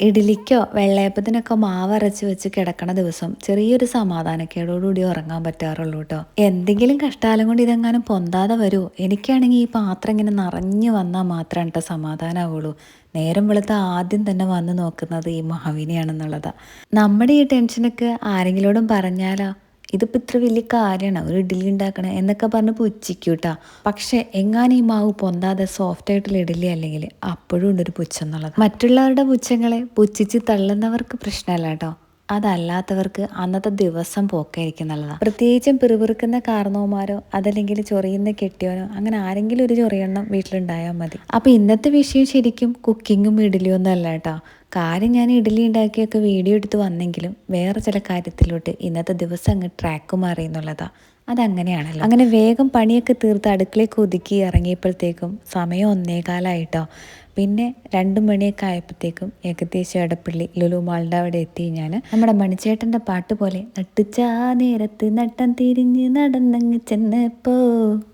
ഇഡലിക്കോ വെള്ളയപ്പത്തിനൊക്കെ മാവ് അരച്ച് വെച്ച് കിടക്കണ ദിവസം ചെറിയൊരു സമാധാനക്കേടോടുകൂടി ഉറങ്ങാൻ പറ്റാറുള്ളൂ കേട്ടോ എന്തെങ്കിലും കഷ്ടാലം കൊണ്ട് ഇതെങ്ങാനും പൊന്താതെ വരൂ. എനിക്കാണെങ്കിൽ ഈ പാത്രം ഇങ്ങനെ നിറഞ്ഞു വന്നാൽ മാത്രമാണ് കേട്ടോ സമാധാനമാവുള്ളൂ നേരം വെളുത്ത ആദ്യം തന്നെ വന്ന് നോക്കുന്നത് ഈ മഹാവിനെയാണെന്നുള്ളതാണ് നമ്മുടെ ഈ ടെൻഷനൊക്കെ ആരെങ്കിലോടും പറഞ്ഞാലോ? ഇതിപ്പോൾ ഇത്ര വലിയ കാര്യമാണ്. ഒരു ഇഡ്ഡലി ഉണ്ടാക്കണം എന്നൊക്കെ പറഞ്ഞ് പുച്ഛിക്കൂട്ടാ. പക്ഷെ എങ്ങാനും ഈ മാവ് പൊന്താതെ സോഫ്റ്റ് ആയിട്ടുള്ള ഇഡ്ഡലി അല്ലെങ്കിൽ അപ്പോഴും ഉണ്ടൊരു പുച്ഛം എന്നുള്ളത് മറ്റുള്ളവരുടെ പുച്ഛങ്ങളെ പുച്ഛിച്ച് തള്ളുന്നവർക്ക് പ്രശ്നമല്ല കേട്ടോ. അതല്ലാത്തവർക്ക് അന്നത്തെ ദിവസം പോക്കായിരിക്കും നല്ലതാണ് പ്രത്യേകിച്ചും പിറുപിറുക്കുന്ന കാർന്നോമാരോ അതല്ലെങ്കിൽ ചൊറിയുന്ന കെട്ടിയോനോ അങ്ങനെ ആരെങ്കിലും ഒരു ചൊറിയെണ്ണം വീട്ടിലുണ്ടായാൽ മതി. അപ്പോൾ ഇന്നത്തെ വിഷയം ശരിക്കും കുക്കിങ്ങും ഇഡലിയൊന്നും അല്ല കേട്ടോ. കാര്യം ഞാൻ ഇഡലി ഉണ്ടാക്കിയൊക്കെ വീഡിയോ എടുത്ത് വന്നെങ്കിലും വേറെ ചില കാര്യത്തിലോട്ട് ഇന്നത്തെ ദിവസം അങ്ങ് ട്രാക്ക് മാറി എന്നുള്ളതാണ് അതങ്ങനെയാണല്ലോ. അങ്ങനെ വേഗം പണിയൊക്കെ തീർത്ത് അടുക്കളയ്ക്ക് ഒതുക്കി ഇറങ്ങിയപ്പോഴത്തേക്കും സമയം ഒന്നേകാലായിട്ടോ. പിന്നെ രണ്ട് മണിയൊക്കെ ആയപ്പോഴത്തേക്കും ഏകദേശം എടപ്പള്ളി ലുലു മാളിന്റെ അവിടെ എത്തി ഞാൻ. നമ്മുടെ മണിച്ചേട്ടന്റെ പാട്ട് പോലെ നട്ടുച്ചാ നേരത്ത് നട്ടം തിരിഞ്ഞ് നടന്നങ്ങ് ചെന്നപ്പോ.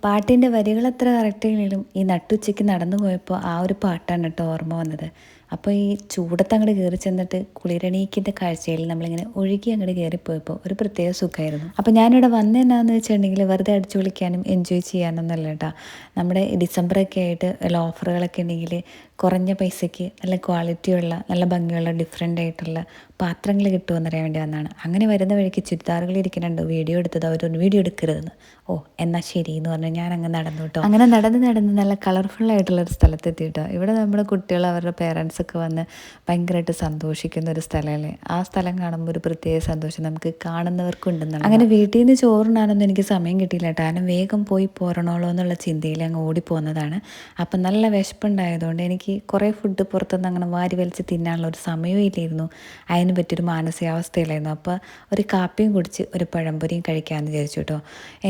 പാട്ടിന്റെ വരികൾ എത്ര കറക്റ്റ് ഈ നട്ടുച്ചയ്ക്ക് നടന്നു പോയപ്പോൾ ആ ഒരു പാട്ടാണ് കേട്ടോ ഓർമ്മ വന്നത്. അപ്പോൾ ഈ ചൂടത്ത് അങ്ങോട്ട് കയറി ചെന്നിട്ട് കുളിരണീക്കിന്റെ കാഴ്ചയിൽ നമ്മളിങ്ങനെ ഒഴുകി അങ്ങോട്ട് കയറിപ്പോയപ്പോൾ ഒരു പ്രത്യേക സുഖമായിരുന്നു. അപ്പോൾ ഞാനിവിടെ വന്നെന്നാന്ന് വെച്ചിട്ടുണ്ടെങ്കിൽ വെറുതെ അടിച്ചു വിളിക്കാനും എൻജോയ് ചെയ്യാനൊന്നുമല്ല കേട്ടോ. നമ്മുടെ ഡിസംബറൊക്കെ ആയിട്ട് ഓഫറുകളൊക്കെ ഉണ്ടെങ്കിൽ കുറഞ്ഞ പൈസയ്ക്ക് നല്ല ക്വാളിറ്റിയുള്ള നല്ല ഭംഗിയുള്ള ഡിഫറെന്റ് ആയിട്ടുള്ള പാത്രങ്ങൾ കിട്ടുമെന്നറിയാൻ വേണ്ടി വന്നതാണ്. അങ്ങനെ വരുന്ന വഴിക്ക് ചുരിദാറുകൾ ഇരിക്കുന്നുണ്ട്. വീഡിയോ എടുത്തത് അവരൊന്ന് വീഡിയോ എടുക്കരുതെന്ന്. ഓ എന്നാൽ ശരി എന്ന് പറഞ്ഞ് ഞാൻ അങ്ങ് നടന്നു കേട്ടോ. അങ്ങനെ നടന്ന് നടന്ന് നല്ല കളർഫുൾ ആയിട്ടുള്ള ഒരു സ്ഥലത്തെത്തി കേട്ടോ. ഇവിടെ നമ്മുടെ കുട്ടികൾ അവരുടെ പേരൻസൊക്കെ വന്ന് ഭയങ്കരമായിട്ട് സന്തോഷിക്കുന്ന ഒരു സ്ഥലമല്ലേ? ആ സ്ഥലം കാണുമ്പോൾ ഒരു പ്രത്യേക സന്തോഷം നമുക്ക് കാണുന്നവർക്കുണ്ടെന്നാണ്. അങ്ങനെ വീട്ടിൽ നിന്ന് ചോറുണ്ടാണെന്ന് എനിക്ക് സമയം കിട്ടിയില്ല കേട്ടോ. കാരണം വേഗം പോയി പോരണോളോ എന്നുള്ള ചിന്തയിൽ അങ്ങ് ഓടിപ്പോകുന്നതാണ് അപ്പം നല്ല വിശപ്പുണ്ടായതുകൊണ്ട് എനിക്ക് കുറേ ഫുഡ് പുറത്തുനിന്ന് അങ്ങനെ വാരി വലിച്ച് തിന്നാനുള്ള ഒരു സമയവും ഇല്ലായിരുന്നു. അതിന് അതിന് പറ്റിയൊരു മാനസികാവസ്ഥയിലായിരുന്നു. അപ്പോൾ ഒരു കാപ്പിയും കുടിച്ച് ഒരു പഴംപൊരിയും കഴിക്കാമെന്ന് വിചാരിച്ചു കേട്ടോ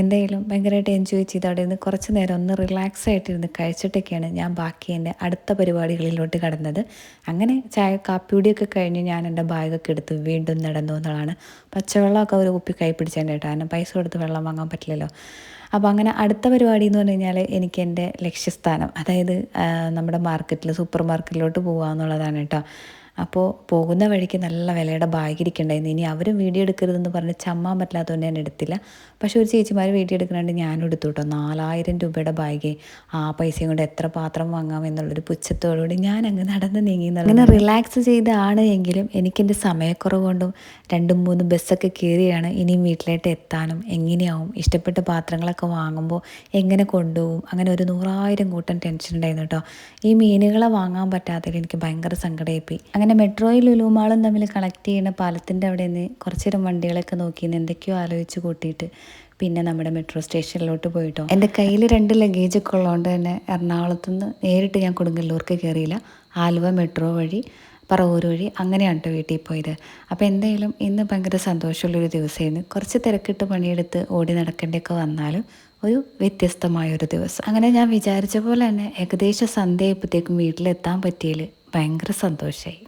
എന്തായാലും ഭയങ്കരമായിട്ട് എൻജോയ് ചെയ്ത് അവിടെ നിന്ന് കുറച്ച് നേരം ഒന്ന് റിലാക്സ് ആയിട്ടിരുന്ന് കഴിച്ചിട്ടൊക്കെയാണ് ഞാൻ ബാക്കി എന്റെ അടുത്ത പരിപാടികളിലോട്ട് കടന്നത്. അങ്ങനെ ചായ കാപ്പിയുടെയൊക്കെ കഴിഞ്ഞ് ഞാൻ എന്റെ ബാഗൊക്കെ എടുത്ത് വീണ്ടും നടന്നു എന്നുള്ളതാണ് പച്ചവെള്ളമൊക്കെ ഒരു കുപ്പി കൈ പിടിച്ചാൽ കേട്ടോ. കാരണം പൈസ കൊടുത്ത് വെള്ളം വാങ്ങാൻ പറ്റില്ലല്ലോ. അപ്പോൾ അങ്ങനെ അടുത്ത പരിപാടി എന്ന് പറഞ്ഞു കഴിഞ്ഞാൽ എനിക്ക് എന്റെ ലക്ഷ്യസ്ഥാനം അതായത് നമ്മുടെ മാർക്കറ്റിൽ സൂപ്പർ മാർക്കറ്റിലോട്ട് പോകുക എന്നുള്ളതാണ് കേട്ടോ അപ്പോൾ പോകുന്ന വഴിക്ക് നല്ല വിലയുടെ ബാഗ് ഇരിക്കണ്ടായിരുന്നു. ഇനി അവരും വീഡിയോ എടുക്കരുതെന്ന് പറഞ്ഞ് ചമ്മാൻ പറ്റാത്തതുകൊണ്ട് ഞാൻ എടുത്തില്ല. പക്ഷെ ഒരു ചേച്ചിമാർ വീഡിയോ എടുക്കുന്നുണ്ട് ഞാനും എടുത്തു കേട്ടോ. നാലായിരം രൂപയുടെ ബാഗ് ആ പൈസയും കൊണ്ട് എത്ര പാത്രം വാങ്ങാം എന്നുള്ളൊരു പുച്ഛത്തോടുകൂടി ഞാൻ അങ്ങ് നടന്ന് നീങ്ങി അങ്ങനെ റിലാക്സ് ചെയ്താണ് എങ്കിലും എനിക്കെന്റെ സമയക്കുറവ് കൊണ്ടും രണ്ടും മൂന്നും ബസ്സൊക്കെ കയറിയാണ് ഇനിയും വീട്ടിലേക്ക് എത്താനും എങ്ങനെയാവും? ഇഷ്ടപ്പെട്ട പാത്രങ്ങളൊക്കെ വാങ്ങുമ്പോൾ എങ്ങനെ കൊണ്ടുപോകും? അങ്ങനെ ഒരു നൂറായിരം കൂട്ടം ടെൻഷൻ ഉണ്ടായിരുന്നു കേട്ടോ. ഈ മീനുകളെ വാങ്ങാൻ പറ്റാത്തതിൽ എനിക്ക് ഭയങ്കര സങ്കടമായിപ്പോയി അങ്ങനെ മെട്രോയിൽ ലുലുമാളും തമ്മിൽ കണക്ട് ചെയ്യുന്ന പാലത്തിന്റെ അവിടെ നിന്ന് കുറച്ചേരം വണ്ടികളൊക്കെ നോക്കി എന്തൊക്കെയോ ആലോചിച്ച് കൂട്ടിയിട്ട് പിന്നെ നമ്മുടെ മെട്രോ സ്റ്റേഷനിലോട്ട് പോയിട്ടോ. എന്റെ കയ്യിൽ രണ്ട് ലഗേജ് ഒക്കെ ഉള്ളതുകൊണ്ട് തന്നെ എറണാകുളത്തു നിന്ന് നേരിട്ട് ഞാൻ കൊടുങ്ങല്ലൂർക്ക് കയറിയില്ല ആലുവ മെട്രോ വഴി പറവൂർ വഴി അങ്ങനെയാണ് കേട്ടോ വീട്ടിൽ പോയത്. അപ്പോൾ എന്തായാലും ഇന്ന് ഭയങ്കര സന്തോഷമുള്ളൊരു ദിവസമായിരുന്നു കുറച്ച് തിരക്കിട്ട് പണിയെടുത്ത് ഓടി നടക്കേണ്ടിയൊക്കെ വന്നാലും ഒരു വ്യത്യസ്തമായൊരു ദിവസം. അങ്ങനെ ഞാൻ വിചാരിച്ച പോലെ തന്നെ ഏകദേശം സന്ധ്യയായപ്പോഴത്തേക്കും വീട്ടിലെത്താൻ പറ്റിയതിൽ ഭയങ്കര സന്തോഷമായി